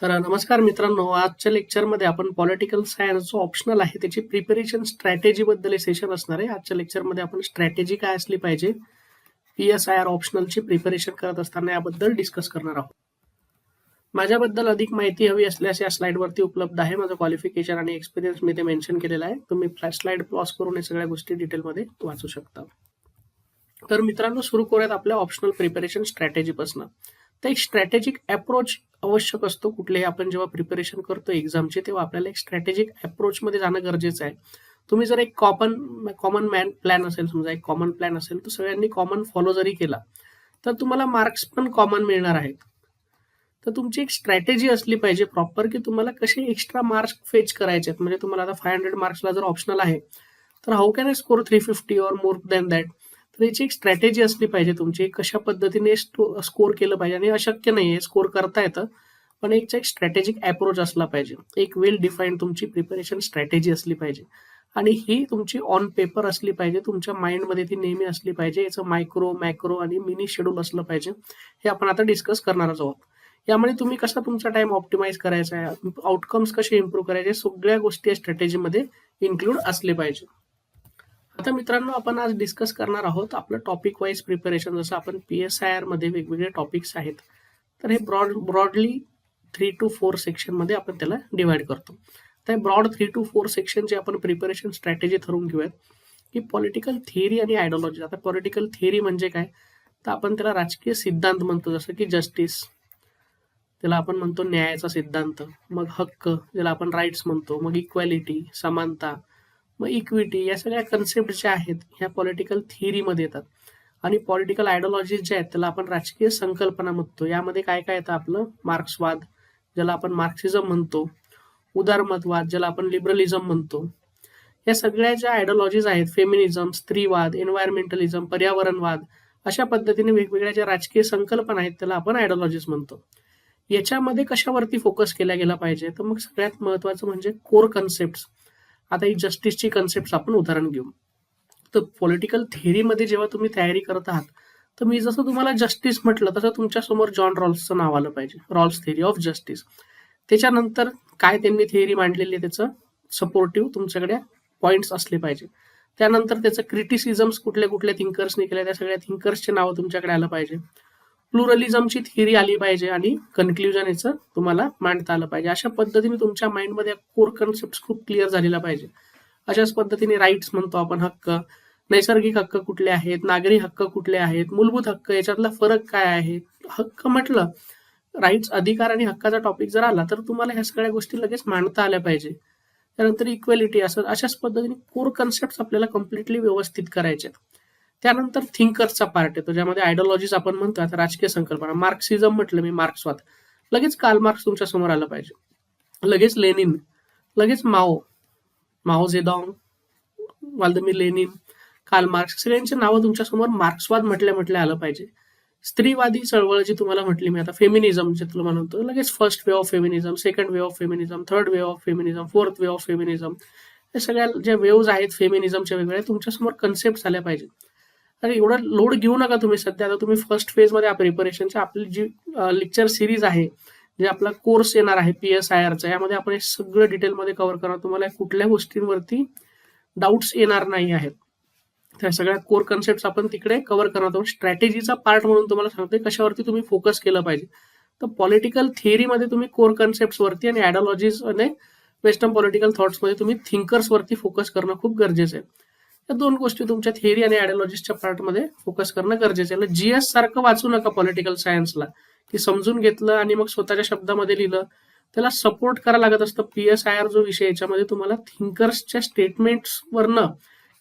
तर नमस्कार मित्रांनो आजच्या लेक्चरमध्ये आपण पॉलिटिकल सायन्स जो ऑप्शनल आहे त्याची प्रिपरेशन स्ट्रॅटेजीबद्दल हे सेशन असणार आहे. आजच्या लेक्चरमध्ये आपण स्ट्रॅटेजी काय असली पाहिजे पी एस आय आर ऑप्शनलची प्रिपरेशन करत असताना याबद्दल डिस्कस करणार आहोत. माझ्याबद्दल अधिक माहिती हवी असल्यास या स्लाइडवरती उपलब्ध आहे माझं क्वालिफिकेशन आणि एक्सपिरियन्स मी ते मेन्शन केलेलं आहे. तुम्ही स्लाइड प्लॉस करून हे सगळ्या गोष्टी डिटेलमध्ये वाचू शकता. तर मित्रांनो सुरू करूयात आपल्या ऑप्शनल प्रिपरेशन स्ट्रॅटेजीपासून तर एक स्ट्रॅटेजिक अप्रोच आवश्यक असतो कुठलेही आपण जेव्हा प्रिपरेशन करतो एक्झामचे तेव्हा आपल्याला एक स्ट्रॅटेजिक अप्रोचमध्ये जाणं गरजेचं आहे. तुम्ही जर एक कॉमन कॉमन मॅन प्लॅन असेल समजा एक कॉमन प्लॅन असेल तर सगळ्यांनी कॉमन फॉलो जरी केला तर तुम्हाला मार्क्स पण कॉमन मिळणार आहेत. तर तुमची एक स्ट्रॅटेजी असली पाहिजे प्रॉपर की तुम्हाला कसे एक्स्ट्रा मार्क्स फेच करायचे आहेत. म्हणजे तुम्हाला आता फाय हंड्रेड मार्क्सला जर ऑप्शनल आहे तर how can I score three fifty or more than that तर याची एक स्ट्रॅटेजी असली पाहिजे तुमची कशा पद्धतीने स्कोर केलं पाहिजे आणि अशक्य नाही आहे स्कोर करता येतं पण एक एक स्ट्रॅटेजिक अप्रोच असला पाहिजे. एक वेल डिफाईन्ड तुमची प्रिपरेशन स्ट्रॅटेजी असली पाहिजे. आणि ही तुमची ऑन पेपर असली पाहिजे तुमच्या माइंडमध्ये ती नेहमी असली पाहिजे याचं मायक्रो मॅक्रो आणि मिनी शेड्यूल असलं पाहिजे हे आपण आता डिस्कस करणारच आहोत. यामुळे तुम्ही कसा तुमचा टाइम ऑप्टिमाइज करायचा आहे आउटकम्स कसे इम्प्रूव्ह करायचे सगळ्या गोष्टी या स्ट्रॅटेजीमध्ये इन्क्लूड असले पाहिजे. आता मित्रांनो आपण आज डिस्कस करणार आहोत आपलं टॉपिक वाईज प्रिपरेशन जसं आपण पी एस आय आरमध्ये वेगवेगळे टॉपिक्स आहेत तर हे broad broadly three two four सेक्शनमध्ये आपण त्याला डिवाइड करतो. तर ब्रॉड थ्री टू फोर सेक्शनचे आपण प्रिपरेशन स्ट्रॅटेजी ठरवून घेऊयात की पॉलिटिकल थिअरी आणि आयडिओलॉजी आता पॉलिटिकल थिअरी म्हणजे काय? तर आपण त्याला राजकीय सिद्धांत म्हणतो जसं की जस्टिस त्याला आपण म्हणतो न्यायाचा सिद्धांत. मग हक्क ज्याला आपण राईट्स म्हणतो. मग इक्वॅलिटी समानता. मग इक्विटी या सगळ्या कन्सेप्ट ज्या आहेत ह्या पॉलिटिकल थिअरीमध्ये येतात. आणि पॉलिटिकल आयडिओलॉजीज ज्या आहेत त्याला आपण राजकीय संकल्पना म्हणतो. यामध्ये काय काय येतं आपलं? मार्क्सवाद ज्याला आपण मार्क्सिझम म्हणतो. उदारमतवाद ज्याला आपण लिबरलिझम म्हणतो. या सगळ्या ज्या आयडिओलॉजीज आहेत फेमिनिझम स्त्रीवाद एन्व्हायरमेंटलिझम पर्यावरणवाद अशा पद्धतीने वेगवेगळ्या ज्या राजकीय संकल्पना आहेत त्याला आपण आयडिओलॉजीज म्हणतो. याच्यामध्ये कशावरती फोकस केला गेला पाहिजे? तर मग सगळ्यात महत्वाचं म्हणजे कोर कन्सेप्ट आता ही जस्टिसची कन्सेप्ट आपण उदाहरण घेऊ. तर पॉलिटिकल थेअरीमध्ये जेव्हा तुम्ही तयारी करत आहात तर मी जसं तुम्हाला जस्टिस म्हटलं तसं तुमच्यासमोर जॉन रॉल्सचं नाव आलं पाहिजे. रॉल्स थेअरी ऑफ जस्टिस त्याच्यानंतर काय त्यांनी थेअरी मांडलेली आहे त्याचं? सपोर्टिव्ह तुमच्याकडे पॉईंट्स असले पाहिजे. त्यानंतर त्याचं क्रिटिसिझम्स कुठल्या कुठल्या थिंकर्सने केल्या त्या सगळ्या थिंकर्सचे नाव तुमच्याकडे आलं पाहिजे. प्लुरलिझमची थिअरी आली पाहिजे आणि कन्क्ल्युजन याचं तुम्हाला मांडता आलं पाहिजे. अशा पद्धतीने तुमच्या माइंडमध्ये कोर कन्सेप्ट खूप क्लिअर झालेला पाहिजे. अशाच पद्धतीने राईट्स म्हणतो आपण हक्क. नैसर्गिक हक्क कुठले आहेत? नागरी हक्क कुठले आहेत? मूलभूत हक्क याच्यातला फरक काय आहे? हक्क म्हटलं राईट्स अधिकार आणि हक्काचा टॉपिक जर आला तर तुम्हाला ह्या सगळ्या गोष्टी लगेच मांडता आल्या पाहिजे. त्यानंतर इक्वेलिटी असं अशाच पद्धतीने कोर कन्सेप्ट आपल्याला कम्प्लिटली व्यवस्थित करायचे त्यानंतर थिंकर्सचा पार्ट येतो ज्यामध्ये आयडिओलॉजीज आपण म्हणतो आता राजकीय संकल्पना. मार्क्सिझम म्हटलं मी मार्क्सवाद लगेच काल मार्क्स तुमच्यासमोर आलं पाहिजे. लगेच लेनिन लगेच माओ माओ झेदॉंग वाल्दमीर लेनिन काल मार्क्स सगळ्यांची नावं तुमच्यासमोर मार्क्सवाद म्हटल्या म्हटल्या आलं पाहिजे. स्त्रीवादी चळवळ जी तुम्हाला म्हटली मी आता फेमिनिझम जे तुला म्हणतो लगेच first wave of feminism second wave of feminism third wave of feminism fourth wave of feminism या सगळ्या ज्या वेव्ज आहेत फेमिनिझमच्या वेगवेगळ्या तुमच्यासमोर कन्सेप्ट झाल्या पाहिजेत अरे एवढा लोड घेऊ नका तुम्ही सध्या. आता तुम्ही फर्स्ट फेजमध्ये प्रिपरेशनची आपली जी लेक्चर सिरीज आहे जे आपला कोर्स येणार आहे पी एस आय आरचा यामध्ये आपण हे सगळं डिटेलमध्ये कव्हर करणार. तुम्हाला कुठल्या गोष्टींवरती डाऊट्स येणार नाही आहेत. त्या सगळ्या कोर कन्सेप्ट आपण तिकडे कव्हर करणार आहोत. स्ट्रॅटेजीचा पार्ट म्हणून तुम्हाला सांगते कशावरती तुम्ही फोकस केलं पाहिजे. तर पॉलिटिकल थिअरीमध्ये तुम्ही कोर वरती आणि आयडिओलॉजीज आणि वेस्टर्न पॉलिटिकल थॉट्समध्ये तुम्ही थिंकर्सवरती फोकस करणं खूप गरजेचं आहे. या दोन गोष्टी तुमच्या थिअरी आणि आयडिओलॉजीच्या पार्टमध्ये फोकस करणं गरजेचं आहे. जीएस सारखं वाचू नका पॉलिटिकल सायन्सला की समजून घेतलं आणि मग स्वतःच्या शब्दामध्ये लिहिलं. त्याला सपोर्ट करायला लागत असतं. पी एस आय आर जो विषय याच्यामध्ये तुम्हाला थिंकर्सच्या स्टेटमेंट्सवरनं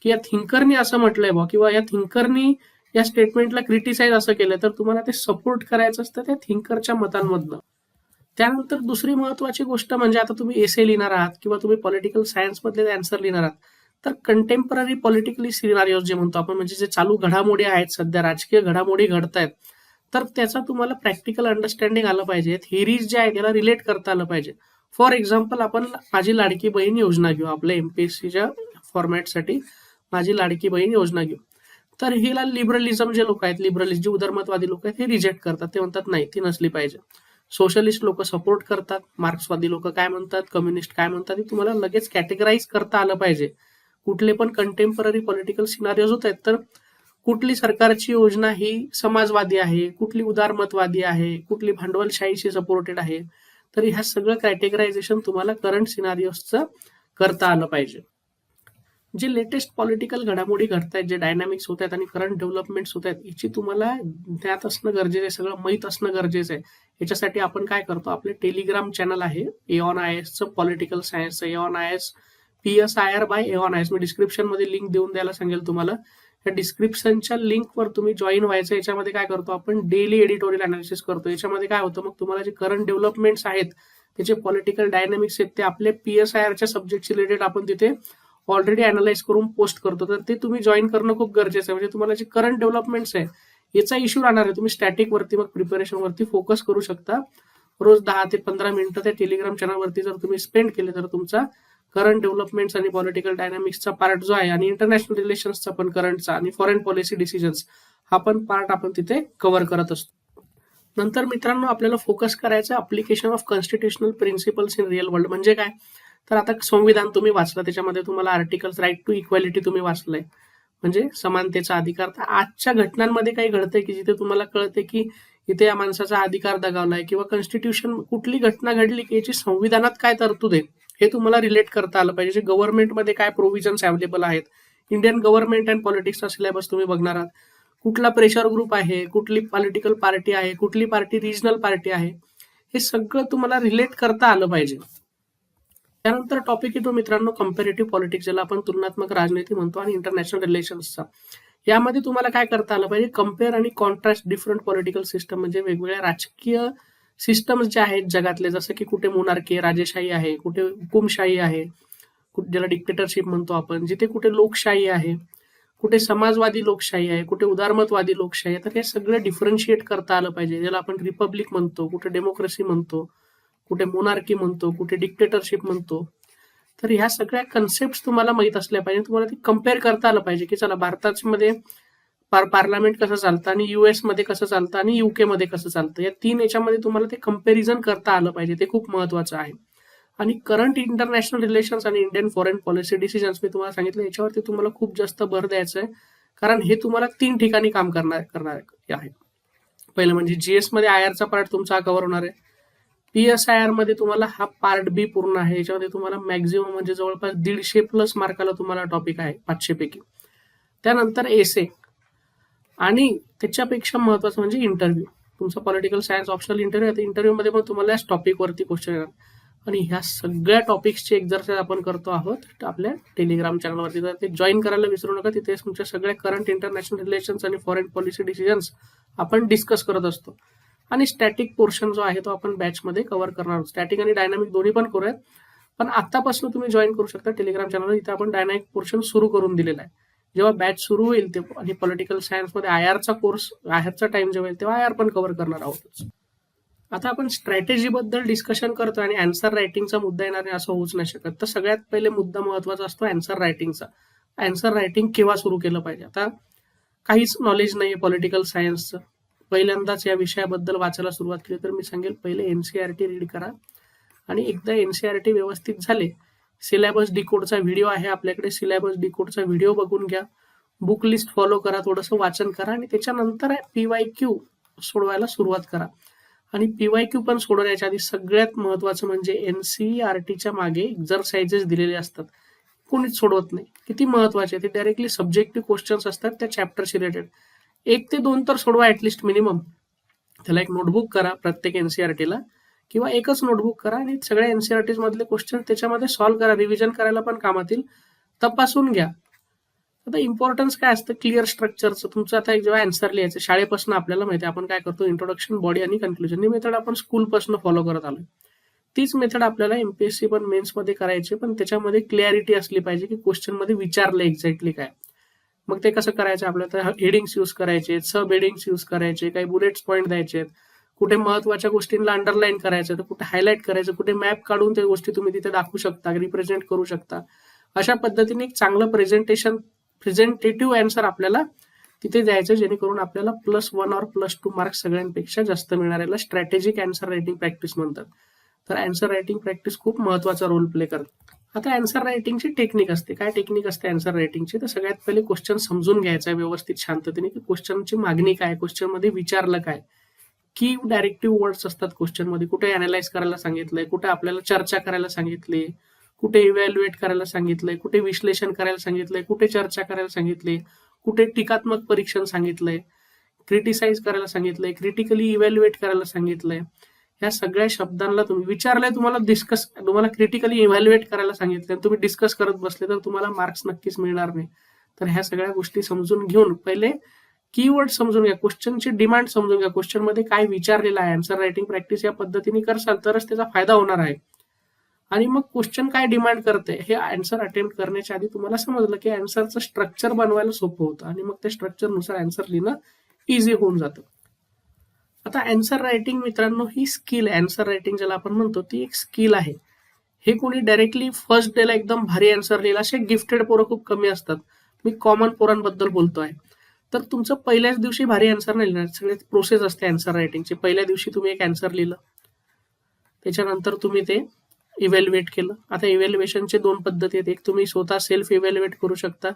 की या थिंकरनी असं म्हटलंय बा किंवा या थिंकरनी या स्टेटमेंटला क्रिटिसाइज असं केलं तर तुम्हाला ते सपोर्ट करायचं असतं त्या थिंकरच्या मतांमधनं. त्यानंतर दुसरी महत्वाची गोष्ट म्हणजे आता तुम्ही एसे लिहिणार आहात किंवा तुम्ही पॉलिटिकल सायन्स मधले आन्सर लिहिणार आहात. तर कंटेम्पररी पॉलिटिकली सिनारिओ जे म्हणतो आपण म्हणजे जे चालू घडामोडी आहेत सध्या राजकीय घडामोडी घडत आहेत तर त्याचा तुम्हाला प्रॅक्टिकल अंडरस्टँडिंग आलं पाहिजे. थिरीज जे आहे त्याला रिलेट करता आलं पाहिजे. फॉर एक्झाम्पल आपण माझी लाडकी बहीण योजना घेऊ आपल्या एमपीएससीच्या फॉर्मॅटसाठी माझी लाडकी बहीण योजना घेऊ. तर हिला लिबरलिझम जे लोक आहेत लिबरलिस्ट जे उदरमतवादी लोक आहेत हे रिजेक्ट करतात. ते म्हणतात नाही ती नसली पाहिजे. सोशलिस्ट लोक सपोर्ट करतात. मार्क्सवादी लोक काय म्हणतात? कम्युनिस्ट काय म्हणतात? हे तुम्हाला लगेच कॅटेगराईज करता आलं पाहिजे. कुठले पण कंटेम्पररी पॉलिटिकल सिनारिओज होत आहेत तर कुठली सरकारची योजना ही समाजवादी आहे कुठली उदारमतवादी आहे कुठली भांडवलशाहीशी सपोर्टेड आहे तर ह्या सगळं कॅटेगरायझेशन तुम्हाला करंट सिनारिओजचं करता आलं पाहिजे. जे लेटेस्ट पॉलिटिकल घडामोडी घडत आहेत जे डायनामिक्स होत आहेत आणि करंट डेव्हलपमेंट्स होत आहेत याची तुम्हाला ज्ञात असणं गरजेचं आहे सगळं माहीत असणं गरजेचं आहे. याच्यासाठी आपण काय करतो आपले टेलिग्राम चॅनल आहे एऑन आय एसचं political सायन्सचं Aeon I S P S I R by Aeon I मी डिस्क्रिप्शनमध्ये लिंक देऊन द्यायला सांगेल तुम्हाला. या डिस्क्रिप्शनच्या लिंकवर तुम्ही जॉईन व्हायचं याच्यामध्ये काय करतो आपण? डेली एडिटोरियल अनालिसिस करतो. याच्यामध्ये काय होतं? मग तुम्हाला जे करंट डेव्हलपमेंट्स आहेत त्याचे पॉलिटिकल डायनामिक्स आहेत ते आपले पी एस आय आरच्या सब्जेक्टशी रिलेटेड आपण तिथे ऑलरेडी अनालाइज करून पोस्ट करतो. तर ते तुम्ही जॉईन करणं खूप गरजेचं आहे. म्हणजे तुम्हाला जे करंट डेव्हलपमेंट्स आहे याचा इश्यू राहणार आहे. तुम्ही स्टॅटिक वरती मग प्रिपरेशन वरती फोकस करू शकता. रोज दहा ते पंधरा मिनिटं त्या टेलिग्राम चॅनलवरती जर तुम्ही स्पेंड केले तर तुमचा करंट डेव्हलपमेंट्स आणि पॉलिटिकल डायनामिक्सचा पार्ट जो आहे आणि इंटरनॅशनल रिलेशन्सचा पण करंटचा आणि फॉरेन पॉलिसी डिसिजन्स हा पण पार्ट आपण तिथे कव्हर करत असतो. नंतर मित्रांनो आपल्याला फोकस करायचं application of constitutional principles in real world म्हणजे काय? तर आता संविधान तुम्ही वाचलं त्याच्यामध्ये तुम्हाला आर्टिकल्स राईट टू इक्वॅलिटी तुम्ही वाचलंय. म्हणजे समानतेचा अधिकार. तर आजच्या घटनांमध्ये काही घडतंय की जिथे तुम्हाला कळते की इथे या माणसाचा अधिकार दगावलाय किंवा कॉन्स्टिट्यूशन कुठली घटना घडली की याची संविधानात काय तरतूद आहे? हे तुम्हाला रिलेट करता आलं पाहिजे. गव्हर्नमेंटमध्ये काय प्रोव्हिजन्स अवेलेबल आहेत. इंडियन गव्हर्नमेंट अँड पॉलिटिक्सचा सिलेबस तुम्ही बघणार आहात. कुठला प्रेशर ग्रुप आहे कुठली पॉलिटिकल पार्टी आहे कुठली पार्टी रिजनल पार्टी आहे हे सगळं तुम्हाला रिलेट करता आलं पाहिजे. त्यानंतर टॉपिक येतो मित्रांनो कम्पॅरेटिव्ह पॉलिटिक्स ज्याला आपण तुलनात्मक राजनीती म्हणतो आणि इंटरनॅशनल रिलेशन्सचा यामध्ये तुम्हाला काय करता आलं पाहिजे? कंपेअर आणि कॉन्ट्रास्ट डिफरंट पॉलिटिकल सिस्टम म्हणजे वेगवेगळ्या राजकीय सिस्टम्स जे आहेत जगातले जसं की कुठे मोनार्की राजेशाही आहे कुठे हुकुमशाही आहे कुठे ज्याला डिक्टेटरशिप म्हणतो आपण जिथे कुठे लोकशाही आहे कुठे समाजवादी लोकशाही आहे कुठे उदारमतवादी लोकशाही आहे तर हे सगळं डिफरन्शिएट करता आलं पाहिजे. ज्याला आपण रिपब्लिक म्हणतो कुठे डेमोक्रेसी म्हणतो कुठे मोनार्की म्हणतो कुठे डिक्टेटरशिप म्हणतो तर ह्या सगळ्या कन्सेप्ट तुम्हाला माहीत असल्या पाहिजे. तुम्हाला ते कंपेअर करता आलं पाहिजे की चला भारतामध्ये मध्ये पार्लमेंट कसं चालतं आणि युएसमध्ये कसं चालतं आणि युके मध्ये कसं चालतं? या तीन याच्यामध्ये तुम्हाला ते कंपॅरिझन करता आलं पाहिजे. ते खूप महत्वाचं आहे. आणि करंट इंटरनॅशनल रिलेशन्स आणि इंडियन फॉरेन पॉलिसी डिसिजन्स मी तुम्हाला सांगितलं याच्यावरती तुम्हाला खूप जास्त भर द्यायचं आहे कारण हे तुम्हाला तीन ठिकाणी काम करणार करणार आहे. पहिलं म्हणजे जीएसमध्ये आय आरचा पार्ट तुमचा कव्हर होणार आहे. पी एस आय आरमध्ये तुम्हाला हा पार्ट बी पूर्ण आहे. याच्यामध्ये तुम्हाला मॅक्झिमम म्हणजे जवळपास दीडशे प्लस मार्काला तुम्हाला टॉपिक आहे पाचशे पैकी. त्यानंतर एसे आणि त्याच्यापेक्षा महत्वाचं म्हणजे इंटरव्ह्यू तुमचा पॉलिटिकल सायन्स ऑप्शनल इंटरव्ह्यू आहे इंटरव्ह्यू मध्ये पण तुम्हाला याच टॉपिकवरती क्वेश्चन येणार. आणि ह्या सगळ्या टॉपिक्सचे एक्झरसाइज आपण करतो आहोत आपल्या टेलिग्राम चॅनलवरती तर ते जॉईन करायला विसरू नका तिथे तुमच्या सगळ्या करंट इंटरनॅशनल रिलेशन्स आणि फॉरेन पॉलिसी डिसिजन्स आपण डिस्कस करत असतो. आणि स्टॅटिक पोर्शन जो आहे तो आपण बॅचमध्ये कव्हर करणार आहोत. स्टॅटिक आणि डायनामिक दोन्ही पण करूयात. पण आत्तापासून तुम्ही जॉईन करू शकता टेलिग्राम चॅनल इथे आपण डायनामिक पोर्शन सुरू करून दिलेला आहे. जेव्हा बॅच सुरू होईल ते आणि पॉलिटिकल सायन्समध्ये आय आरचा कोर्स आय आरचा टाइम जेव्हा येईल तेव्हा आय आर पण कव्हर करणार आहोत. आता आपण स्ट्रॅटेजी बद्दल डिस्कशन करतो आणि अँसर रायटिंगचा मुद्दा येणार नाही असं होऊच नाही शकत. तर सगळ्यात पहिले मुद्दा महत्त्वाचा असतो अँसर रायटिंगचा अँसर रायटिंग केव्हा सुरू केलं पाहिजे? आता काहीच नॉलेज नाही आहे पॉलिटिकल सायन्सचं पहिल्यांदाच या विषयाबद्दल वाचायला सुरुवात केली तर मी सांगेल पहिले एनसीआरटी रीड करा. आणि एकदा एनसीआरटी व्यवस्थित झाले सिलेबस डिकोडचा व्हिडिओ आहे. आपल्याकडे सिलेबस डिकोडचा व्हिडिओ बघून घ्या. बुक लिस्ट फॉलो करा. थोडंसं वाचन करा. आणि त्याच्यानंतर पीवाय क्यू सोडवायला सुरुवात करा. आणि पीवाय क्यू पण सोडवण्याच्या आधी सगळ्यात महत्वाचं म्हणजे एनसीईआरटीच्या मागे एक्झरसाइजेस दिलेले असतात. कोणीच सोडवत नाही. किती महत्त्वाचे ते डायरेक्टली सब्जेक्टिव्ह क्वेश्चन्स असतात. त्या चॅप्टरशी रिलेटेड एक ते दोन तर सोडवा ऍटलिस्ट मिनिमम त्याला एक नोटबुक करा. प्रत्येक एनसीआरटीला किंवा एकच नोटबुक करा आणि सगळ्या एनसीआरटी मधले क्वेश्चन त्याच्यामध्ये सॉल्व्ह करा. रिव्हिजन करायला पण कामातील तपासून घ्या. आता इम्पॉर्टन्स काय असतं? क्लिअर स्ट्रक्चरचं तुमचं आता एक जेव्हा आन्सर लिहायचं शाळेपासून आपल्याला माहिती आपण काय करतो? इंट्रोडक्शन बॉडी आणि कन्क्लुजन ही मेथड आपण स्कूलपासून फॉलो करत आलोय. तीच मेथड आपल्याला एमपीएससी पण मेन्समध्ये करायची पण त्याच्यामध्ये क्लॅरिटी असली पाहिजे की क्वेश्चनमध्ये विचारलं एक्झॅक्टली काय. मग ते कसं करायचं? आपल्याला हेडिंग्स यूज करायचे सब हेडिंग्स यूज करायचे काही बुलेट्स पॉईंट द्यायचे कुठे महत्त्वाच्या गोष्टींना अंडरलाईन करायचं तर कुठे हायलाईट करायचं कुठे मॅप काढून त्या गोष्टी तुम्ही तिथे दाखवू शकता रिप्रेझेंट करू शकता. अशा पद्धतीने एक चांगलं प्रेझेंटेशन प्रेझेंटेटिव्ह अँसर आपल्याला तिथे द्यायचं जेणेकरून आपल्याला प्लस वन और प्लस टू मार्क्स सगळ्यांपेक्षा जास्त मिळणार याला स्ट्रॅटेजिक अँसर रायटिंग प्रॅक्टिस म्हणतात. तर अँसर रायटिंग प्रॅक्टिस खूप महत्त्वाचा रोल प्ले करते. आता अँसर रायटिंगची टेक्निक असते. काय टेक्निक असते अँसर रायटिंगची तर सगळ्यात पहिले क्वेश्चन समजून घ्यायचा आहे व्यवस्थित शांततेने की क्वेश्चनची मागणी काय? क्वेश्चनमध्ये विचारलं काय? की डायरेक्टिव्ह वर्ड्स असतात क्वेश्चनमध्ये कुठे अनालाइज करायला सांगितलंय? कुठे आपल्याला चर्चा करायला सांगितली? कुठे इव्हॅल्युएट करायला सांगितलंय? कुठे विश्लेषण करायला सांगितलंय? कुठे चर्चा करायला सांगितले? कुठे टीकात्मक परीक्षण सांगितलंय? क्रिटिसाइज करायला सांगितलंय? क्रिटिकली इव्हॅल्युएट करायला सांगितलंय? ह्या सगळ्या शब्दांना तुम्ही विचारलंय तुम्हाला डिस्कस तुम्हाला क्रिटिकली इव्हॅल्युएट करायला सांगितलं तुम्ही डिस्कस करत बसले तर तुम्हाला मार्क्स नक्कीच मिळणार नाही. तर ह्या सगळ्या गोष्टी समजून घेऊन पहिले कीवर्ड समजून घ्या. क्वेश्चनची डिमांड समजून घ्या. क्वेश्चनमध्ये काय विचारलेलं आहे? आन्सर रायटिंग प्रॅक्टिस या पद्धतीने करसाल तरच त्याचा फायदा होणार आहे. आणि मग क्वेश्चन काय डिमांड करते? हे आन्सर अटेम्प्ट करण्याच्या आधी तुम्हाला समजलं की आन्सरचं स्ट्रक्चर बनवायला सोपं होतं. आणि मग त्या स्ट्रक्चरनुसार आन्सर लिहिणं इझी होऊन जातं. आता आन्सर रायटिंग मित्रांनो ही स्किल आहे रायटिंग ज्याला आपण म्हणतो ती एक स्किल आहे. हे कोणी डायरेक्टली फर्स्ट डेला एकदम भारी आन्सर लिहिला असे गिफ्टेड पोरं खूप कमी असतात. मी कॉमन पोरांबद्दल बोलतोय. तर तुमचं पहिल्याच दिवशी भारी आन्सर नाही लिहिणार सगळे प्रोसेस असते अँसर रायटिंगची पहिल्या दिवशी तुम्ही एक अँसर लिहिलं. त्याच्यानंतर तुम्ही ते इव्हॅल्युएट केलं. आता इव्हॅल्युएशनचे दोन पद्धती आहेत. एक तुम्ही स्वतः सेल्फ इव्हॅल्युएट करू शकता.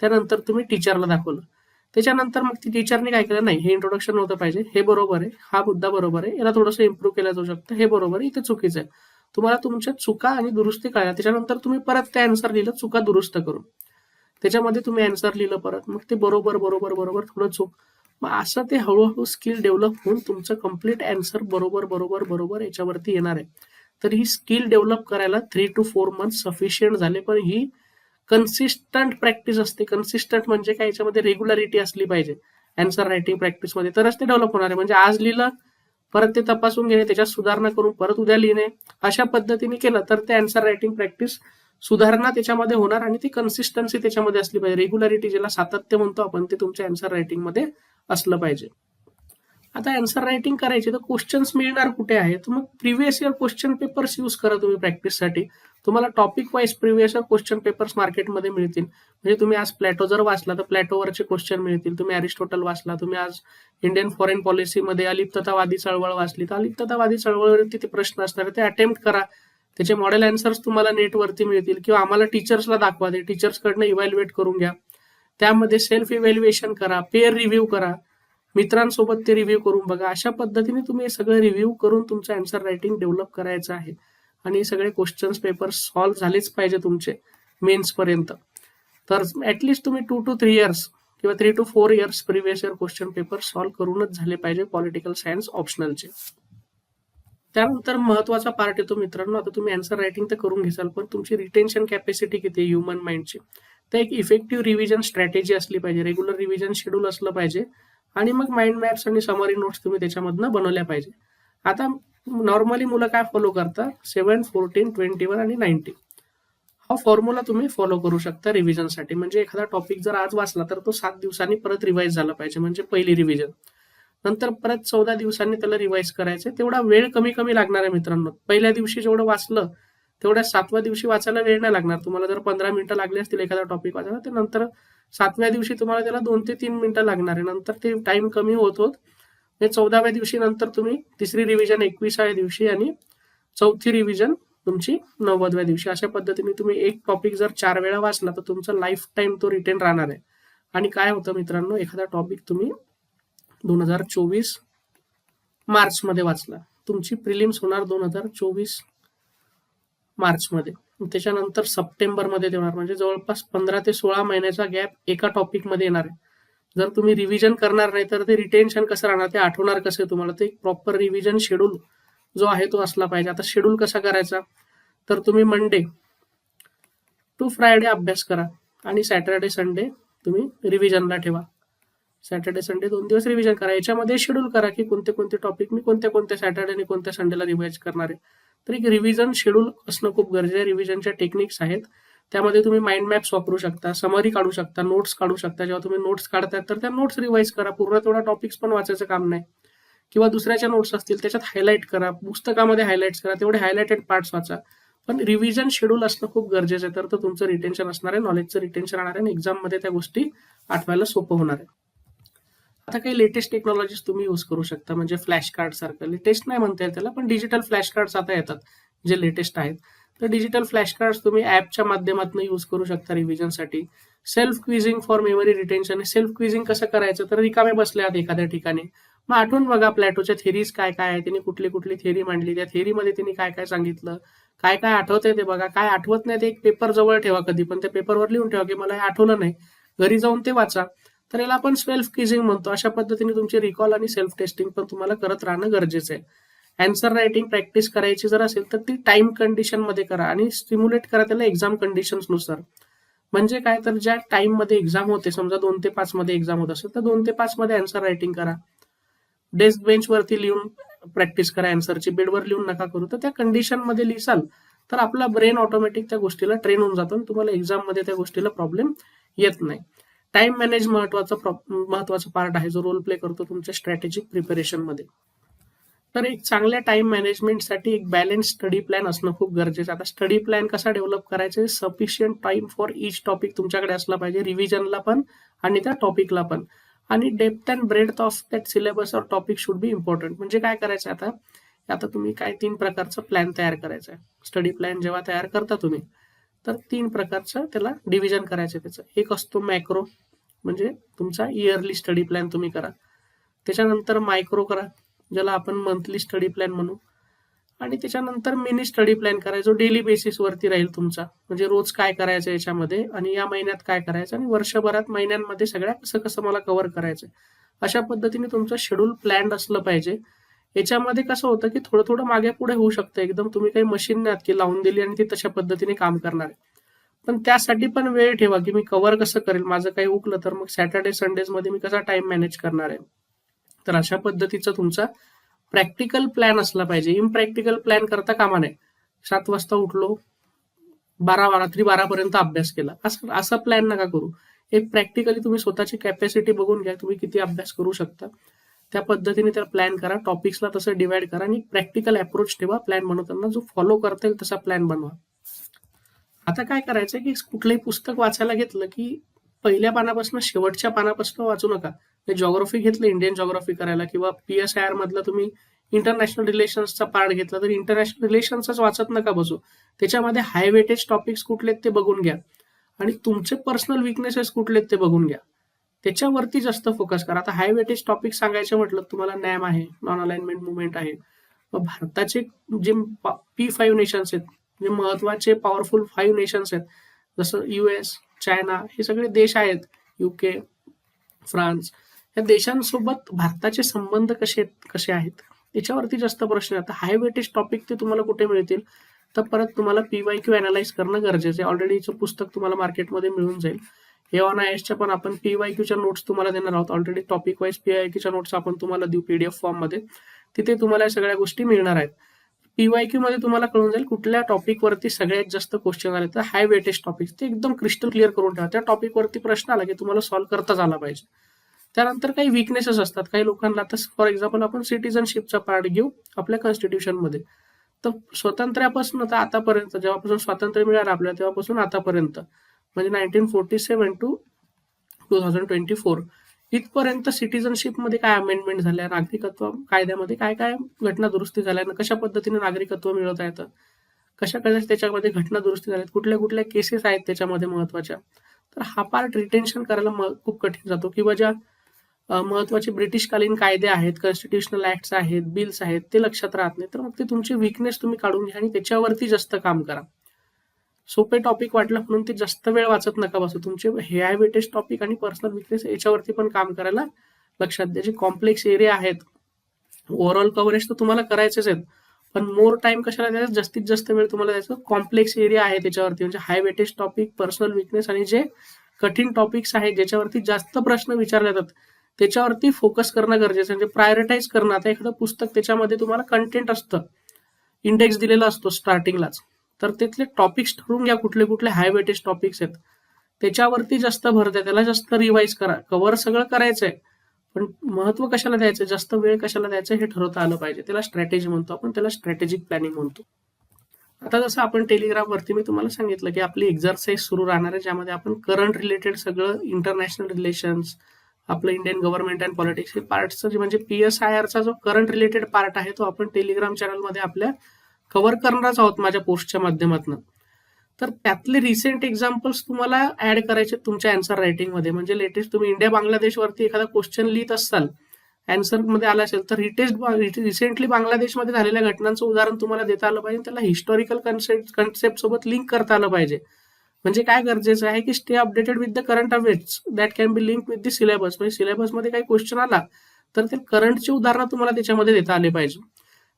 त्यानंतर तुम्ही टीचरला दाखवलं. त्याच्यानंतर मग ती टीचरने काय केलं? नाही हे इंट्रोडक्शन नव्हतं पाहिजे. हे बरोबर आहे. हा मुद्दा बरोबर आहे. याला थोडंसं इम्प्रूव्ह केला जाऊ शकतं. हे बरोबर आहे. इथे चुकीचं आहे. तुम्हाला तुमच्या चुका आणि दुरुस्ती कळल्या. त्याच्यानंतर तुम्ही परत ते आन्सर लिहिलं. चुका दुरुस्त करून. त्याच्यामध्ये तुम्ही आन्सर लिहिलं परत मग ते बरोबर बरोबर बरोबर थोडं चूक मग असं ते हळूहळू स्किल डेव्हलप होऊन तुमचं कंप्लीट आन्सर बरोबर बरोबर बरोबर याच्यावरती येणार आहे. तर ही स्किल डेव्हलप करायला three to four month sufficient झाले पण ही कन्सिस्टंट प्रॅक्टिस असते. कन्सिस्टंट म्हणजे काय? याच्यामध्ये रेग्युलरिटी असली पाहिजे. अँसर रायटिंग प्रॅक्टिसमध्ये तरच ते डेव्हलप होणार आहे. म्हणजे आज लिहिलं परत ते तपासून घेणे त्याच्यात सुधारणा करून परत उद्या लिहिणे अशा पद्धतीने केलं तर ते अँसर रायटिंग प्रॅक्टिस सुधारणा त्याच्यामध्ये होणार आणि ती कन्सिस्टन्सी त्याच्यामध्ये असली पाहिजे. रेग्युलरिटी ज्याला सातत्य म्हणतो आपण ते तुमच्या अँसर रायटिंगमध्ये असलं पाहिजे. आता अँसर रायटिंग करायची तर क्वेश्चन्स मिळणार कुठे आहे तर मग previous year question papers use करा तुम्ही प्रॅक्टिससाठी तुम्हाला topic wise previous year question papers मार्केटमध्ये मिळतील. म्हणजे तुम्ही आज प्लॅटो जर वाचला तर प्लॅटोवरचे क्वेश्चन मिळतील. तुम्ही अरिस्टोटल वाचला तुम्ही आज इंडियन फॉरेन पॉलिसीमध्ये अलिप्ततावादी चळवळ वाचली तर अलिप्ततावादी चळवळवरती ते प्रश्न असणार. ते अटेम्प्ट करा. त्याचे मॉडेल अँसर्स तुम्हाला नेटवरती मिळतील किंवा आम्हाला टीचर्सला दाखवा ते टीचर्सकडनं इव्हॅल्युएट करून घ्या. त्यामध्ये सेल्फ इव्हॅल्युएशन करा पेअर रिव्ह्यू करा. मित्रांसोबत ते रिव्ह्यू करून बघा. अशा पद्धतीने तुम्ही हे सगळं रिव्ह्यू करून तुमचं अँसर रायटिंग डेव्हलप करायचं आहे. आणि सगळे क्वेश्चन्स पेपर सॉल्व्ह झालेच पाहिजे तुमचे मेन्स पर्यंत. तर ऍटलिस्ट तुम्ही टू टू थ्री इयर्स किंवा three two four years previous year question paper solve करूनच झाले पाहिजे पॉलिटिकल सायन्स ऑप्शनलचे त्यानंतर महत्त्वाचा पार्ट येतो मित्रांनो. आता तुम्ही अँसर रायटिंग तर करून घेसाल पण तुमची रिटेन्शन कॅपॅसिटी किती आहे ह्युमन माइंडची तर एक इफेक्टिव्ह रिव्हिजन स्ट्रॅटेजी असली पाहिजे रेग्युलर रिव्हिजन शेड्यूल असलं पाहिजे आणि मग माइंड मॅप्स आणि समरी नोट्स तुम्ही त्याच्यामधनं बनवल्या पाहिजे. आता नॉर्मली मुलं काय फॉलो करतात? सेवन फोर्टीन ट्वेंटी वन आणि नाईन्टी हा फॉर्म्युला तुम्ही फॉलो करू शकता रिव्हिजनसाठी म्हणजे एखादा टॉपिक जर आज वाचला तर तो सात दिवसांनी परत रिवाईज झाला पाहिजे म्हणजे पहिली रिव्हिजन नंतर परत चौदा दिवसांनी त्याला रिवाईज करायचं तेवढा वेळ कमी कमी लागणार आहे मित्रांनो. पहिल्या दिवशी जेवढं वाचलं तेवढ्या सातव्या दिवशी वाचायला वेळ नाही लागणार. तुम्हाला जर पंधरा मिनिटं लागली असतील एखादा टॉपिक वाचायला तर नंतर सातव्या दिवशी तुम्हाला त्याला दोन ते तीन मिनिटं लागणार आहे. नंतर ते टाइम कमी होत होत म्हणजे चौदाव्या दिवशी नंतर तुम्ही तिसरी रिव्हिजन एकविसाव्या दिवशी आणि चौथी रिव्हिजन तुमची नव्वदव्या दिवशी. अशा पद्धतीने तुम्ही एक टॉपिक जर चार वेळा वाचला तर तुमचा लाईफ टाईम तो रिटेन राहणार आहे. आणि काय होतं मित्रांनो एखादा टॉपिक तुम्ही दोन हजार चोवीस मार्च मध्ये वाचला. तुमची प्रिलिम्स होणार दोन हजार चोवीस मार्च मध्ये त्याच्यानंतर सप्टेंबरमध्ये देणार म्हणजे जवळपास पंधरा ते सोळा महिन्याचा गॅप एका टॉपिकमध्ये येणार आहे. जर तुम्ही रिव्हिजन करणार नाही तर ते रिटेन्शन कसं राहणार ते आठवणार कसं तुम्हाला? ते प्रॉपर रिव्हिजन शेड्यूल जो आहे तो असला पाहिजे. आता शेड्यूल कसा करायचा? तर तुम्ही मंडे टू फ्रायडे अभ्यास करा आणि सॅटर्डे संडे तुम्ही रिव्हिजनला ठेवा. सॅटर्डे संडे दोन दिवस रिव्हिजन करा. याच्यामध्ये शेड्यूल करा की कोणते कोणते टॉपिक मी कोणत्या कोणत्या सॅटर्डे आणि कोणत्या संडेला रिवाइज करणार आहे. तर एक रिव्हिजन शेड्यूल असणं खूप गरजेचं आहे. रिव्हिजनच्या टेक्निक्स आहेत. त्यामध्ये तुम्ही माइंड मॅप्स वापरू शकता समरी काढू शकता नोट्स काढू शकता. जेव्हा तुम्ही नोट्स काढतात तर त्या नोट्स रिवाईज करा. पूर्ण तेवढा टॉपिक्स पण वाचायचं काम नाही. किंवा दुसऱ्याच्या नोट्स असतील त्याच्यात हायलाईट करा. पुस्तकामध्ये हायलाइट्स करा. तेवढे हायलाइटेड पार्ट्स वाचा. पण रिव्हिजन शेड्यूल असणं खूप गरजेचं आहे. तर तुमचं रिटेन्शन असणार आहे नॉलेजचं रिटेन्शन राहणार आहे आणि एक्झाममध्ये त्या गोष्टी आठवायला सोपं होणार आहे. आता काही लेटेस्ट टेक्नॉलॉजीज तुम्ही यूज करू शकता. म्हणजे फ्लॅश कार्ड सारखं. लेटेस्ट नाही म्हणता येईल त्याला पण डिजिटल फ्लॅश कार्ड्स आता येतात जे लेटेस्ट आहेत. तर डिजिटल फ्लॅश कार्ड्स तुम्ही ॲपच्या माध्यमातून यूज करू शकता रिव्हिजनसाठी self quizzing for memory retention self quizzing कसं करायचं? तर रिकामे बसले आहेत एखाद्या ठिकाणी. मग आठवून बघा प्लॅटोच्या थेरीज काय काय आहे त्यांनी कुठली कुठली थेरी मांडली. त्या थेरीमध्ये त्यांनी काय काय सांगितलं? काय काय आठवतंय ते बघा. काय आठवत नाही ते एक पेपर जवळ ठेवा कधी पण त्या पेपरवर लिहून ठेवा की मला हे आठवलं नाही. घरी जाऊन ते वाचा. तर याला आपण सेल्फ क्विझिंग म्हणतो. अशा पद्धतीने तुमची रिकॉल आणि सेल्फ टेस्टिंग पण तुम्हाला करत राहणं गरजेचं आहे. अँसर रायटिंग प्रॅक्टिस करायची जर असेल तर ती टाइम कंडिशनमध्ये करा आणि स्टिम्युलेट करा त्याला एक्झाम कंडिशन्सनुसार म्हणजे काय? तर ज्या टाइममध्ये एक्झाम होते समजा दोन ते पाच मध्ये एक्झाम होत असेल तर दोन ते पाच मध्ये अँसर रायटिंग करा. डेस्क बेंच वरती लिहून प्रॅक्टिस करा अँसरची बेडवर लिहून नका करू. तर त्या कंडिशनमध्ये लिहिसाल तर आपला ब्रेन ऑटोमॅटिक त्या गोष्टीला ट्रेन होऊन जातो आणि तुम्हाला एक्झाममध्ये त्या गोष्टीला प्रॉब्लेम येत नाही. टाइम मॅनेज महत्त्वाचा महत्त्वाचा पार्ट आहे. जो रोल प्ले करतो तुमच्या स्ट्रॅटेजिक प्रिपरेशनमध्ये. तर एक चांगल्या टाइम मॅनेजमेंटसाठी एक बॅलन्स स्टडी प्लॅन असणं खूप गरजेचं आता स्टडी प्लॅन कसा डेव्हलप करायचा sufficient time for each topic तुमच्याकडे असला पाहिजे. रिव्हिजनला पण आणि त्या टॉपिकला पण. आणि depth and breadth of that syllabus or topic should be important म्हणजे काय करायचं आता? आता तुम्ही काय तीन प्रकारचा प्लॅन तयार करायचा आहे. स्टडी प्लॅन जेव्हा तयार करता तुम्ही तर तीन प्रकारचं त्याला डिव्हिजन करायचं त्याचं. एक असतो मॅक्रो म्हणजे तुमचा इयरली स्टडी प्लॅन तुम्ही करा. त्याच्यानंतर मायक्रो करा ज्याला आपण मंथली स्टडी प्लॅन म्हणू. आणि त्याच्यानंतर मिनी स्टडी प्लॅन करायचा जो डेली बेसिसवरती राहील तुमचा. म्हणजे रोज काय करायचं याच्यामध्ये आणि या महिन्यात काय करायचं आणि वर्षभरात महिन्यांमध्ये सगळ्या कसं कसं मला कव्हर करायचं अशा पद्धतीने तुमचं शेड्यूल प्लॅन असलं पाहिजे. याच्यामध्ये कसं होतं की थोडं थोडं मागे पुढे होऊ शकतं. एकदम तुम्ही काही मशीन नाही की लावून दिली आणि ती तशा पद्धतीने काम करणार आहे. पण त्यासाठी पण वेळ ठेवा की मी कव्हर कसं करेल? माझं काही उकलं तर मग सॅटर्डे संडेजमध्ये मी कसा टाइम मॅनेज करणार आहे? तर अशा पद्धतीचा तुमचा प्रॅक्टिकल प्लॅन असला पाहिजे. इम्प्रॅक्टिकल प्लॅन करता कामा नये. सात वाजता उठलो बारा रात्री बारापर्यंत अभ्यास केला. असं असा प्लॅन नका करू. एक प्रॅक्टिकली तुम्ही स्वतःची कॅपॅसिटी बघून घ्या. तुम्ही किती अभ्यास करू शकता. त्या पद्धतीने त्याला प्लॅन करा. टॉपिक्सला तसं डिवाइड करा आणि प्रॅक्टिकल अप्रोच ठेवा. प्लॅन बनवताना जो फॉलो करता येईल तसा प्लॅन बनवा. आता काय करायचं की कुठलंही पुस्तक वाचायला घेतलं की पहिल्या पानापासून शेवटच्या पानापासून वाचू नका. म्हणजे जॉग्राफी घेतलं इंडियन जॉग्राफी करायला किंवा पी एस आय आर मधलं तुम्ही इंटरनॅशनल रिलेशन्सचा पार्ट घेतला तर इंटरनॅशनल रिलेशन्सच वाचत नका बसू. त्याच्यामध्ये हाय वेटेज टॉपिक्स कुठले ते बघून घ्या. आणि तुमचे पर्सनल विकनेसेस कुठले ते बघून घ्या. त्याच्यावरती जास्त फोकस करा. आता हायवेटेज टॉपिक सांगायचं म्हटलं तुम्हाला नॅम आहे नॉन अलाइनमेंट मुवमेंट आहे भारताचे जे पी फाईव्ह नेशन्स आहेत जे महत्त्वाचे पॉवरफुल फाईव्ह नेशन्स आहेत जसं युएस चायना हे सगळे देश आहेत युके फ्रान्स या देशांसोबत भारताचे संबंध कसे कसे आहेत? त्याच्यावरती जास्त प्रश्न आता हाय वेटेज टॉपिक ते तुम्हाला कुठे मिळतील? तर परत तुम्हाला पी वाय क्यू अनालाइज करणं गरजेचं आहे. ऑलरेडीचं पुस्तक तुम्हाला मार्केटमध्ये मिळून जाईल. हे ऑन आयएसच्या पण आपण पीवाय क्यूच्या नोट्स तुम्हाला देणार आहोत. ऑलरेडी टॉपिक वाईज पीआय क्यूच्या नोट्स आपण तुम्हाला देऊ पीडीएफ फॉर्ममध्ये. तिथे तुम्हाला सगळ्या गोष्टी मिळणार आहेत. पीवाय क्यू मध्ये तुम्हाला कळून जाईल कुठल्या टॉपिक वरती सगळ्यात जास्त क्वेश्चन आले तर हाय वेटेज टॉपिक ते एकदम क्रिस्टल क्लिअर करून ठेवा. त्या टॉपिक वरती प्रश्न आला की तुम्हाला सॉल्व्ह करताच आला पाहिजे. त्यानंतर काही विकनेसेस असतात. काही लोकांना आता फॉर एक्झाम्पल आपण सिटीजनशिपचा पार्ट घेऊ आपल्या कॉन्स्टिट्यूशनमध्ये तर स्वातंत्र्यापासून तर आतापर्यंत जेव्हापासून स्वातंत्र्य मिळालं आपल्याला तेव्हापासून आतापर्यंत. म्हणजे nineteen forty seven to two thousand twenty four. इथपर्यंत सिटीजनशिपमध्ये काय अमेंडमेंट झाल्या? नागरिकत्व कायद्यामध्ये काय काय घटना दुरुस्ती झाल्या कशा पद्धतीने नागरिकत्व मिळवता येतं? कशा कशा त्याच्यामध्ये घटना दुरुस्ती झाल्यात? कुठल्या कुठल्या केसेस आहेत त्याच्यामध्ये महत्त्वाच्या? तर हा पार्ट रिटेन्शन करायला खूप कठीण जातो. किंवा ज्या महत्त्वाचे ब्रिटिशकालीन कायदे आहेत कॉन्स्टिट्युशनल ऍक्ट्स आहेत बिल्स आहेत ते लक्षात राहत नाही. तर मग ते तुमची विकनेस तुम्ही काढून घ्या आणि त्याच्यावरती जास्त काम करा. सोपे टॉपिक वाटलं म्हणून ते जास्त वेळ वाचत नका बसू. तुमचे हे आय वेटेज टॉपिक आणि पर्सनल विकनेस याच्यावरती पण काम करायला लक्षात द्या. जे कॉम्प्लेक्स एरिया आहेत ओव्हरऑल कव्हरेज तर तुम्हाला करायचेच आहेत. पण मोर टाइम कशाला द्यायचा? जास्तीत जास्त वेळ तुम्हाला द्यायचं. कॉम्प्लेक्स एरिया आहे त्याच्यावरती. म्हणजे high weightage topic personal weakness आणि जे कठीण टॉपिक्स आहेत ज्याच्यावरती जास्त प्रश्न विचारले जातात त्याच्यावरती फोकस करणं गरजेचं म्हणजे प्रायोरिटाईज करणं. आता एखादं पुस्तक त्याच्यामध्ये तुम्हाला कंटेंट असतं. इंडेक्स दिलेला असतो स्टार्टिंगलाच तर तिथले टॉपिक्स ठरवून घ्या कुठले कुठले हाय वेटेज टॉपिक्स आहेत. त्याच्यावरती जास्त भर द्या त्याला जास्त रिवाईज करा. कव्हर सगळं करायचंय पण महत्त्व कशाला द्यायचं जास्त वेळ कशाला द्यायचं हे ठरवता आलं पाहिजे. त्याला स्ट्रॅटेजी म्हणतो आपण त्याला स्ट्रॅटेजिक प्लॅनिंग म्हणतो. आता जसं आपण टेलिग्राम वरती मी तुम्हाला सांगितलं की आपली एक्झरसाईज सुरू राहणार आहे ज्यामध्ये आपण करंट रिलेटेड सगळं इंटरनॅशनल रिलेशन्स आपलं इंडियन गव्हर्नमेंट अँड पॉलिटिक्स हे पार्टचं जे म्हणजे पी एस आय आरचा जो करंट रिलेटेड पार्ट आहे तो आपण टेलिग्राम चॅनलमध्ये आपल्या कव्हर करणारच आहोत माझ्या पोस्टच्या माध्यमातून. तर त्यातले रिसेंट एक्झाम्पल्स तुम्हाला ऍड करायचे तुमच्या अँसर रायटिंगमध्ये म्हणजे लेटेस्ट तुम्ही इंडिया बांगलादेशवरती एखादा क्वेश्चन लिहित असाल अन्सरमध्ये आला असेल तर रिटेस्ट रिसेंटली बांगलादेशमध्ये झालेल्या घटनांचं उदाहरण तुम्हाला देता आलं पाहिजे. त्याला हिस्टॉरिकल कन्सेप्ट कन्सेप्ट सोबत लिंक करता आलं पाहिजे. म्हणजे काय गरजेचं आहे की stay updated with the current affairs that can be link with the syllabus म्हणजे सिलेबसमध्ये काही क्वेश्चन आला तर ते करंटची उदाहरणं तुम्हाला त्याच्यामध्ये देता आले पाहिजे.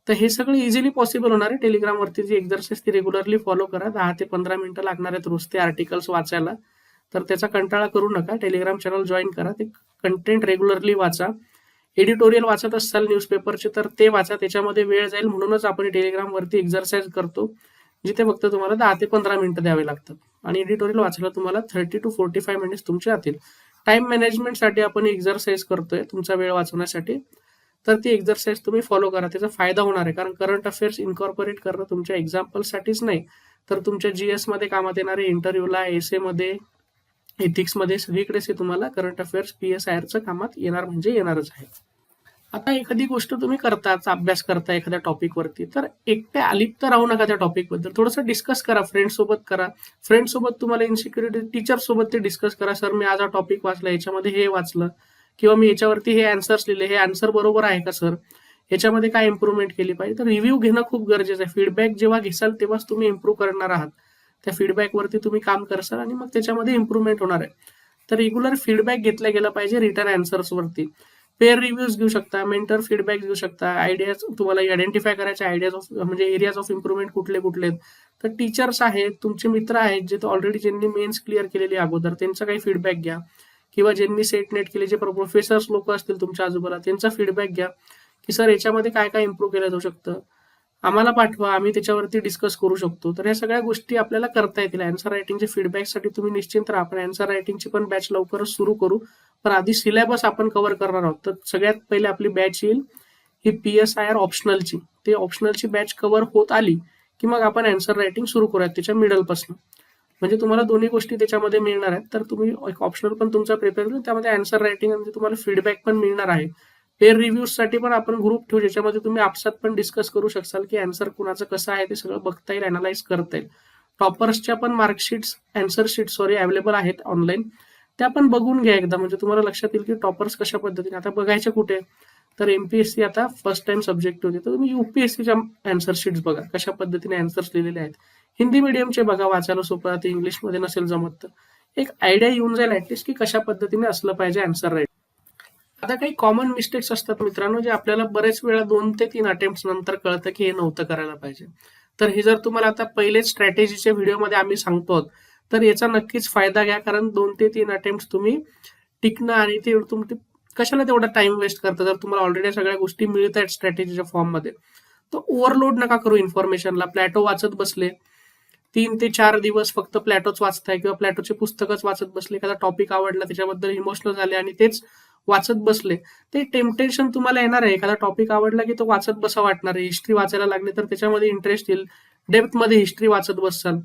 तर हे सगळं इझिली पॉसिबल होणार आहे. टेलिग्रामवरती जी एक्झरसाइज ती रेग्युलरली फॉलो करा. दहा ते पंधरा मिनिटं लागणार आहेत रोज ते आर्टिकल्स वाचायला. तर त्याचा कंटाळा करू नका. टेलिग्राम चॅनल जॉईन करा. ते कंटेंट रेग्युलरली वाचा. एडिटोरियल वाचत असाल न्यूजपेपरचे तर ते वाचा. त्याच्यामध्ये वेळ जाईल. म्हणूनच आपण टेलिग्रामवरती एक्झरसाइज करतो जिथे फक्त तुम्हाला दहा ते पंधरा मिनिटं द्यावे लागतात. आणि एडिटोरियल वाचायला तुम्हाला thirty to forty five minutes तुमचे जातील. टाइम मॅनेजमेंटसाठी आपण एक्झरसाइज करतोय. तुमचा वेळ वाचवण्यासाठी. तर ती एक्झरसाइज तुम्ही फॉलो करा. त्याचा फायदा होणार आहे. कारण करंट अफेअर्स इन्कॉर्पोरेट करणं तुमच्या एक्झाम्पलसाठीच नाही. तर तुमच्या जी मध्ये कामात येणारे इंटरव्ह्यूला एस एमध्ये एथिक्समध्ये सगळीकडेच हे तुम्हाला current affairs P S I आरचं कामात येणार म्हणजे येणारच आहे. आता एखादी गोष्ट तुम्ही करताच अभ्यास करता एखाद्या टॉपिकवरती तर एकटे अलिप्त राहू नका त्या टॉपिकबद्दल थोडंसं डिस्कस करा फ्रेंड सोबत करा. फ्रेंड सोबत तुम्हाला इन्सिक्युरिटी टीचर सोबत ते डिस्कस करा. सर मी आज हा टॉपिक वाचला याच्यामध्ये हे वाचलं. किंवा मी याच्यावरती हे आन्सर्स लिहिले हे आन्सर बरोबर आहे का सर याच्यामध्ये काय इम्प्रूव्हमेंट केली पाहिजे? तर रिव्ह्यू घेणं खूप गरजेचं आहे. फीडबॅक जेव्हा घेसाल तेव्हाच तुम्ही इम्प्रूव्ह करणार आहात. त्या फीडबॅकवरती तुम्ही काम करसाल आणि मग त्याच्यामध्ये इम्प्रूव्हमेंट होणार आहे. तर रेग्युलर फीडबॅक घेतला गेला पाहिजे रिटर्न अँसर्स पेअर रिव्ह्यूज घेऊ शकता मेंटर फीडबॅक घेऊ शकता आयडियाज तुम्हाला आयडेंटिफाय करायचे आयडियाज ऑफ म्हणजे एरियाज ऑफ इम्प्रूव्हमेंट कुठले कुठले आहेत. तर टीचर्स आहेत तुमचे मित्र आहेत जे ऑलरेडी ज्यांनी मेन्स क्लिअर केलेली अगोदर त्यांचा काही फीडबॅक घ्या. किंवा ज्यांनी सेट नेट केले जे प्रोफेसर्स लोक असतील तुमच्या आजूबाजूला त्यांचा फीडबॅक घ्या की सर याच्यामध्ये काय काय इम्प्रूव्ह केलं जाऊ शकतं? आम्हाला पाठवा आम्ही त्याच्यावरती डिस्कस करू शकतो. तर या सगळ्या गोष्टी आपल्याला करता येतील. अँसर रायटिंगच्या फीडबॅकसाठी तुम्ही निश्चिंत राहा आपण अँसर रायटिंगची पण बॅच लवकरच सुरू करू. पण आधी सिलेबस आपण कव्हर करणार आहोत. तर सगळ्यात पहिले आपली बॅच येईल ही पी एस आय आर ऑप्शनलची ते ऑप्शनलची बॅच कव्हर होत आली की मग आपण अँसर रायटिंग सुरू करूयात त्याच्या मिडलपासून म्हणजे तुम्हाला दोन्ही गोष्टी त्याच्यामध्ये मिळणार आहेत. तर तुम्ही एक ऑप्शनल पण तुमचा प्रिपेअर करून त्यामध्ये अन्सर रायटिंग म्हणजे तुम्हाला फीडबॅक पण मिळणार आहे. पेअर रिव्ह्यूजसाठी पण आपण ग्रुप ठेवू ज्याच्यामध्ये तुम्ही आपसात पण डिस्कस करू शकाल की अन्सर कुणाचं कसं आहे ते सगळं बघता येईल अनालाइज करता येईल. टॉपर्सच्या पण marksheets answer sheet sorry available आहेत ऑनलाईन त्या पण बघून घ्या एकदा. म्हणजे तुम्हाला लक्षात येईल की टॉपर्स कशा पद्धतीने. आता बघायचे कुठे? तर एमपीएससी आता फर्स्ट टाइम सब्जेक्ट होते. तर तुम्ही युपीएससीच्या अँसर शीट्स बघा. कशा पद्धतीने अँसर्स लिहिलेले आहेत. हिंदी मिडियमचे बघा वाचायला सोपं राहते इंग्लिशमध्ये नसेल जमत तर. एक आयडिया येऊन जाईल ऍटलिस्ट की कशा पद्धतीने असलं पाहिजे आन्सर राईट आता काही कॉमन मिस्टेक्स असतात मित्रांनो जे आपल्याला बरेच वेळा दोन ते तीन अटेम्प्ट नंतर कळतं की हे नव्हतं करायला पाहिजे. तर हे जर तुम्हाला आता पहिलेच स्ट्रॅटेजीच्या व्हिडिओमध्ये आम्ही सांगतो तर याचा नक्कीच फायदा घ्या कारण दोन ते तीन अटेम्प्ट तुम्ही टिकणं आणि ते तुम्ही कशाला तेवढा टाइम वेस्ट करता? जर तुम्हाला ऑलरेडी सगळ्या गोष्टी मिळत आहेत स्ट्रॅटेजीच्या फॉर्ममध्ये तर ओव्हरलोड नका करू इन्फॉर्मेशनला प्लॅटो वाचत बसले. तीन ते चार दिवस फक्त प्लॅटोच वाचताय किंवा प्लॅटोचे पुस्तकच वाचत बसले एखादा टॉपिक आवडला त्याच्याबद्दल इमोशनल झाले आणि तेच वाचत बसले ते टेम्पटेशन तुम्हाला येणार आहे. एखादा टॉपिक आवडला की तो वाचत बसा वाटणार आहे. हिस्ट्री वाचायला लागली तर त्याच्यामध्ये इंटरेस्ट येईल. डेप्थमध्ये हिस्ट्री वाचत बसाल.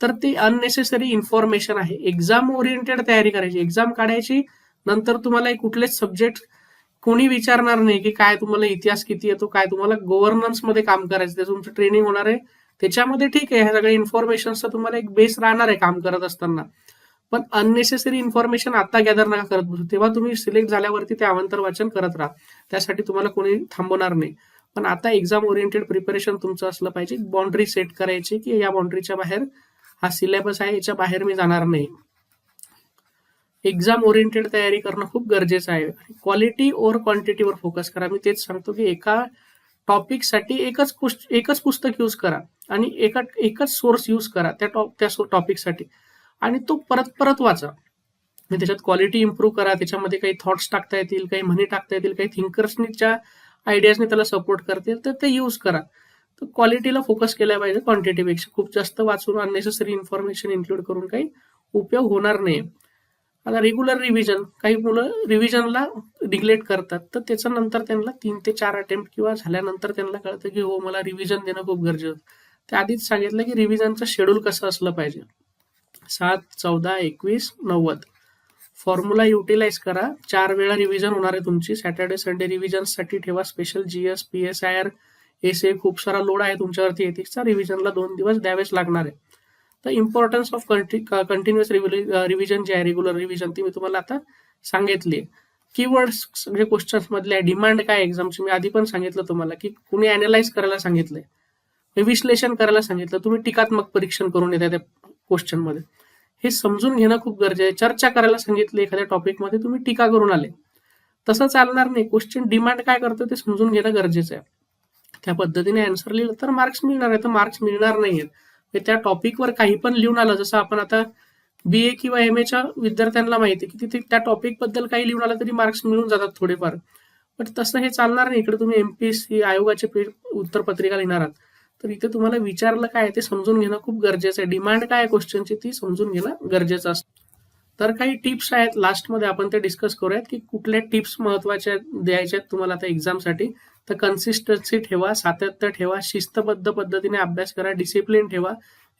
तर ती अननेसेसरी इन्फॉर्मेशन आहे. एक्झाम ओरिएंटेड तयारी करायची. एक्झाम काढायची नंतर तुम्हाला कुठलेच सब्जेक्ट कोणी विचारणार नाही की काय तुम्हाला इतिहास किती येतो काय तुम्हाला गव्हर्नन्समध्ये काम करायचं त्याचं तुमचं ट्रेनिंग होणार आहे. त्याच्यामध्ये ठीक आहे ह्या सगळ्या इन्फॉर्मेशनचा तुम्हाला एक बेस राहणार आहे काम करत असताना. पण अननेसेसरी इन्फॉर्मेशन आता गॅदर नका करत बसू. तेव्हा तुम्ही सिलेक्ट झाल्यावरती ते अवंतर वाचन करत राहा. त्यासाठी तुम्हाला कोणी थांबवणार नाही. पण आता एक्झाम ओरिएंटेड प्रिपरेशन तुमचं असलं पाहिजे. बाउंड्री सेट करायची की या बाउंड्रीच्या बाहेर हा सिलेबस आहे याच्या बाहेर मी जाणार नाही. एक्झाम ओरिएंटेड तयारी करणं खूप गरजेचं आहे. क्वालिटी ओर क्वांटिटीवर फोकस करा. मी तेच सांगतो की एका टॉपिकसाठी एकच एकच पुस्तक यूज करा. आणि एका एकच सोर्स यूज करा त्या टॉप त्या टॉपिकसाठी आणि तो परत परत वाचा. त्याच्यात क्वालिटी इम्प्रूव्ह करा. त्याच्यामध्ये काही थॉट्स टाकता येतील काही म्हणी टाकता येतील काही थिंकर्सनीच्या आयडियाजने त्याला सपोर्ट करतील तर ते यूज करा. तर क्वालिटीला फोकस केला पाहिजे. क्वांटिटीपेक्षा खूप जास्त वाचून अननेसेसरी इन्फॉर्मेशन इन्क्लूड करून काही उपयोग होणार नाही आता रेग्युलर रिव्हिजन काही मुलं रिव्हिजनला डिग्लेट करतात. तर त्याच्यानंतर त्यांना तीन ते चार अटेम्प्ट किंवा झाल्यानंतर त्यांना कळतं की हो मला रिव्हिजन देणं खूप गरजेचं. ते आधीच सांगितलं की रिव्हिजनचं शेड्यूल कसं असलं पाहिजे. सात चौदा एकवीस नव्वद. फॉर्म्युला युटिलाइज करा. चार वेळा रिव्हिजन होणार आहे तुमची. सॅटर्डे संडे रिव्हिजनसाठी ठेवा. Special G S P S I R S A खूप सारा लोड आहे तुमच्यावरती. एथिक्सचा रिव्हिजनला दोन दिवस द्यावेच लागणार आहे. तर इम्पॉर्टन्स ऑफ कंटिन्युअस रिव्हिजन जे आहे रेग्युलर रिव्हिजन ती मी तुम्हाला आता सांगितली कीवर्ड्स म्हणजे क्वेश्चन्स मधले डिमांड काय एक्झामची मी आधी पण सांगितलं तुम्हाला की कुणी अनालाइज करायला सांगितलंय. मी विश्लेषण करायला सांगितलं. तुम्ही टीकात्मक परीक्षण करून येता त्या क्वेश्चनमध्ये. हे समजून घेणं खूप गरजेचं आहे. चर्चा करायला सांगितली एखाद्या टॉपिकमध्ये तुम्ही टीका करून आले. तसं चालणार नाही. क्वेश्चन डिमांड काय करतो ते समजून घेणं गरजेचं आहे. त्या पद्धतीने अन्सर लिहिलं तर मार्क्स मिळणार आहे. तर मार्क्स मिळणार नाहीयेत. आहेत त्या टॉपिकवर काही पण लिहून आलं जसं आपण आता बी ए किंवा एम एच्या विद्यार्थ्यांना माहिती की तिथे त्या टॉपिकबद्दल काही लिहून आलं तरी मार्क्स मिळून जातात थोडेफार. पण तसं हे चालणार नाही. इकडे तुम्ही एमपीएससी आयोगाचे उत्तरपत्रिका लिहिणार आहात. तर इथे तुम्हाला विचारलं काय ते समजून घेणं खूप गरजेचं आहे. डिमांड काय क्वेश्चनची ती समजून घेणं गरजेचं असतं. तर काही टिप्स आहेत. लास्टमध्ये आपण ते डिस्कस करूयात की कुठल्या टिप्स महत्त्वाच्या द्यायच्या आहेत तुम्हाला आता एक्झामसाठी तर कन्सिस्टन्सी ठेवा सातत्य ठेवा शिस्तबद्ध पद्धतीने अभ्यास करा डिसिप्लिन ठेवा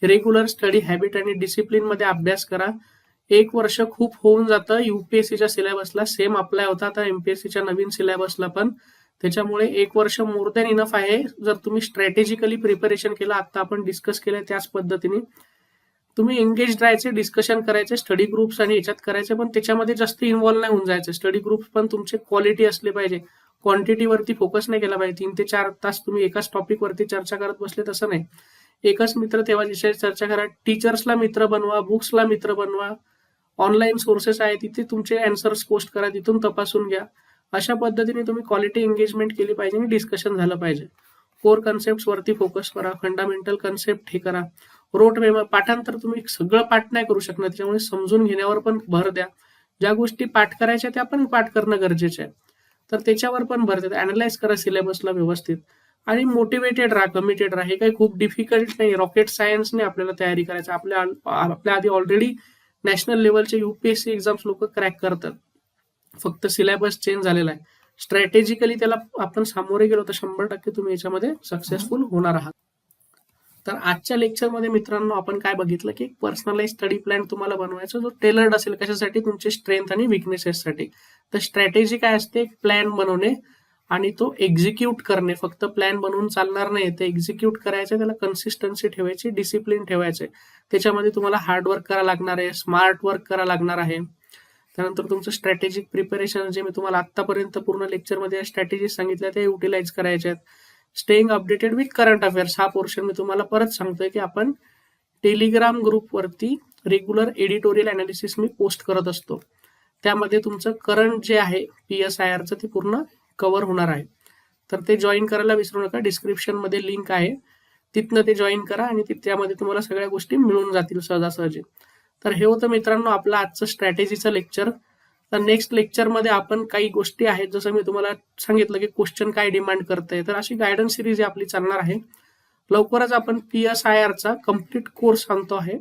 रेग्युलर स्टडी हॅबिट आणि डिसिप्लिनमध्ये अभ्यास करा. एक वर्ष खूप होऊन जातं. युपीएससीच्या सिलेबसला सेम अप्लाय होता आता एमपीएससीच्या नवीन सिलेबसला पण. त्याच्यामुळे एक वर्ष मोर दॅन इनफ आहे. जर तुम्ही स्ट्रॅटेजिकली प्रिपरेशन केलं आता आपण डिस्कस केलं त्याच पद्धतीने. तुम्ही एंगेज राहायचे डिस्कशन करायचे स्टडी ग्रुप्स आणि याच्यात करायचे पण त्याच्यामध्ये जास्त इन्व्हॉल्व्ह नाही होऊन जायचे. स्टडी ग्रुप्स पण तुमचे क्वालिटी असले पाहिजे. क्वांटिटीवरती फोकस नाही केला पाहिजे. तीन ते चार तास तुम्ही एकाच टॉपिक वरती चर्चा करत बसले तसं नाही. एकच मित्र तेव्हा विषय चर्चा करा. टीचर्सला मित्र बनवा बुक्सला मित्र बनवा. ऑनलाईन सोर्सेस आहे तिथे तुमचे अँसर्स पोस्ट करा तिथून तपासून घ्या. अशा पद्धतीने तुम्ही क्वालिटी एंगेजमेंट केली पाहिजे आणि डिस्कशन झालं पाहिजे. कोर कन्सेप्ट वरती फोकस करा फंडामेंटल कन्सेप्ट हे करा. रोट मेमर पाठांतर तुम्ही सगळं पाठ नाही करू शकणार त्याच्यामुळे समजून घेण्यावर पण भर द्या. ज्या गोष्टी पाठ करायच्या त्या पण पाठ करणं गरजेचं आहे. तर त्याच्यावर पण भर देतात. अनालाइज करा सिलेबसला व्यवस्थित. आणि मोटिवेटेड राहा कमिटेड राहा. हे काही खूप डिफिकल्ट नाही. रॉकेट सायन्सने आपल्याला तयारी करायचं. आपल्या आपल्या आधी ऑलरेडी नॅशनल लेवलचे युपीएससी एक्झाम्स लोक क्रॅक करतात. फक्त सिलेबस चेंज झालेला आहे. स्ट्रॅटेजिकली त्याला आपण सामोरे गेलो तर शंभर टक्के तुम्ही याच्यामध्ये सक्सेसफुल होणार आहात. तर आजच्या लेक्चरमध्ये मित्रांनो आपण काय बघितलं की पर्सनलाइज स्टडी प्लॅन तुम्हाला बनवायचा जो टेलर्ड असेल कशासाठी तुमचे स्ट्रेंथ आणि विकनेसेससाठी तर स्ट्रॅटेजी काय असते? प्लॅन बनवणे आणि तो एक्झिक्यूट करणे. फक्त प्लॅन बनवून चालणार नाही ते एक्झिक्यूट करायचं त्याला कन्सिस्टन्सी ठेवायची डिसिप्लिन ठेवायचे त्याच्यामध्ये तुम्हाला हार्डवर्क करा लागणार आहे स्मार्ट वर्क करा लागणार आहे. त्यानंतर तुमचं स्ट्रॅटेजिक प्रिपरेशन जे मी तुम्हाला आतापर्यंत पूर्ण लेक्चरमध्ये स्ट्रॅटेजी सांगितल्या त्या युटिलाइज करायच्या आहेत staying updated with current affairs हा पोर्शन मी तुम्हाला परत सांगतोय की आपण टेलिग्राम ग्रुपवरती रेग्युलर एडिटोरियल अनालिसिस मी पोस्ट करत असतो. त्यामध्ये तुमचं करंट जे आहे पी एस आय आरचं ते पूर्ण कव्हर होणार आहे. तर ते जॉईन करायला विसरू नका. डिस्क्रिप्शनमध्ये लिंक आहे. तिथनं ते जॉईन करा आणि त्यामध्ये तुम्हाला सगळ्या गोष्टी मिळून जातील सहजासहजी. तर हे होतं मित्रांनो आपलं आजचं स्ट्रॅटेजीचं लेक्चर तर नेक्स्ट लेक्चरमध्ये आपण काही गोष्टी आहेत. जसं मी तुम्हाला सांगितलं की क्वेश्चन काय डिमांड करतंय. तर अशी गायडन्स सिरीज आपली चालणार आहे. लवकरच आपण पी एस आय आरचा कंप्लीट कोर्स सांगतो आहे.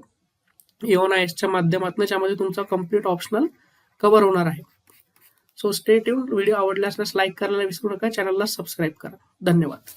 एन आय एसच्या माध्यमातून ज्यामध्ये तुमचा कंप्लीट ऑप्शनल कव्हर होणार आहे. सो स्टे ट्यून व्हिडिओ आवडल्यास लाईक करायला विसरू नका. चॅनलला सबस्क्राईब करा. धन्यवाद.